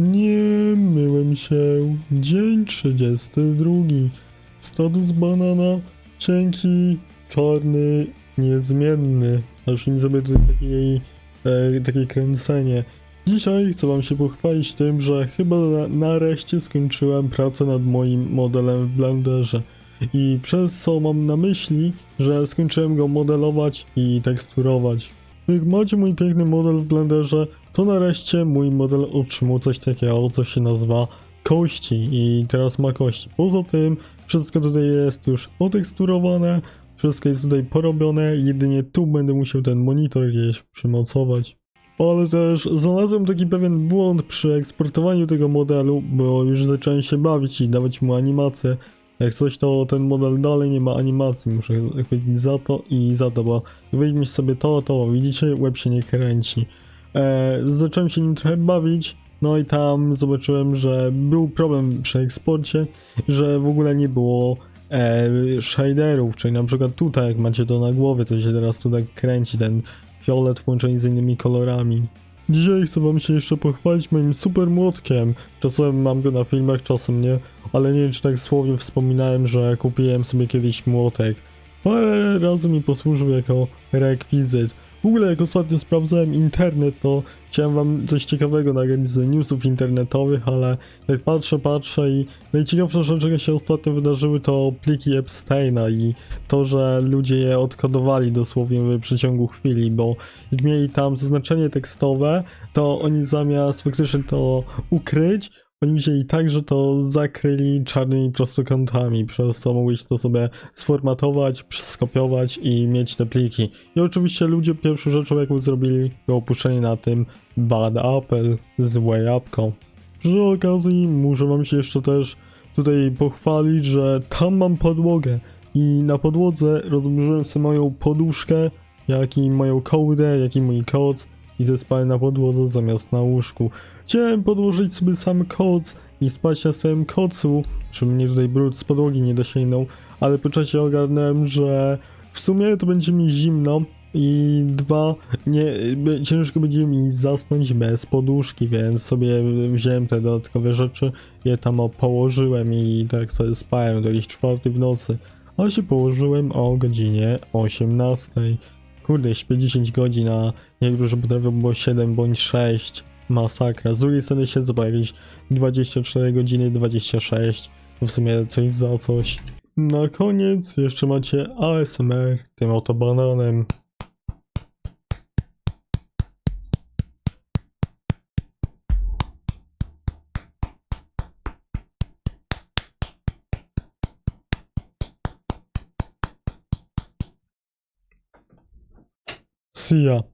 Nie myłem się. Dzień 32. Status banana. Cienki, czarny, niezmienny. Aż mi sobie tutaj takiej, e, takie kręcenie. Dzisiaj chcę wam się pochwalić tym, że chyba na, nareszcie skończyłem pracę nad moim modelem w Blenderze. I przez co mam na myśli, że skończyłem go modelować i teksturować. Jak macie mój piękny model w Blenderze, to nareszcie mój model otrzymał coś takiego, co się nazywa kości i teraz ma kości. Poza tym wszystko tutaj jest już oteksturowane, wszystko jest tutaj porobione, jedynie tu będę musiał ten monitor gdzieś przymocować. Ale też znalazłem taki pewien błąd przy eksportowaniu tego modelu, bo już zacząłem się bawić i dawać mu animację. Jak coś to ten model dalej nie ma animacji, muszę chwycić za to i za to, bo wyjmiesz sobie to, to, widzicie, łeb się nie kręci. E, zacząłem się nim trochę bawić, no i tam zobaczyłem, że był problem przy eksporcie, że w ogóle nie było e, shaderów, czyli na przykład tutaj, jak macie to na głowie, to się teraz tutaj kręci, ten fiolet połączony z innymi kolorami. Dzisiaj chcę wam się jeszcze pochwalić moim super młotkiem. Czasem mam go na filmach, czasem nie, ale nie wiem czy tak słowie wspominałem, że kupiłem sobie kiedyś młotek. Parę razy mi posłużył jako rekwizyt. W ogóle jak ostatnio sprawdzałem internet, to chciałem wam coś ciekawego nagrać z newsów internetowych, ale jak patrzę, patrzę i najciekawsze rzeczy, jakie się ostatnio wydarzyły, to pliki Epsteina i to, że ludzie je odkodowali dosłownie w przeciągu chwili, bo jak mieli tam zaznaczenie tekstowe, to oni zamiast faktycznie to ukryć, oni wzięli tak, że to zakryli czarnymi prostokątami, przez co mogłeś to sobie sformatować, skopiować i mieć te pliki. I oczywiście ludzie pierwszą rzeczą jaką zrobili, to opuszczenie na tym bad apple, złe jabłko. Przy okazji muszę wam się jeszcze też tutaj pochwalić, że tam mam podłogę i na podłodze rozłożyłem sobie moją poduszkę, jak i moją kołdę, jak i mój koc i zespałem na podłodze zamiast na łóżku. Chciałem podłożyć sobie sam koc i spać na samym kocu, żeby mnie tutaj brud z podłogi nie dosięgnął, ale po czasie ogarnąłem, że w sumie to będzie mi zimno i dwa, nie, ciężko będzie mi zasnąć bez poduszki, więc sobie wziąłem te dodatkowe rzeczy, je tam położyłem i tak sobie spałem do jakiejś czwartej w nocy, a się położyłem o godzinie 18. Kurde, śpię 10 godzin, a niektórzy potrafią było 7 bądź 6. Masakra. Z drugiej strony siedzę po jakieś 24 godziny, 26. To w sumie coś za coś. Na koniec jeszcze macie ASMR tym oto bananem. Erzieher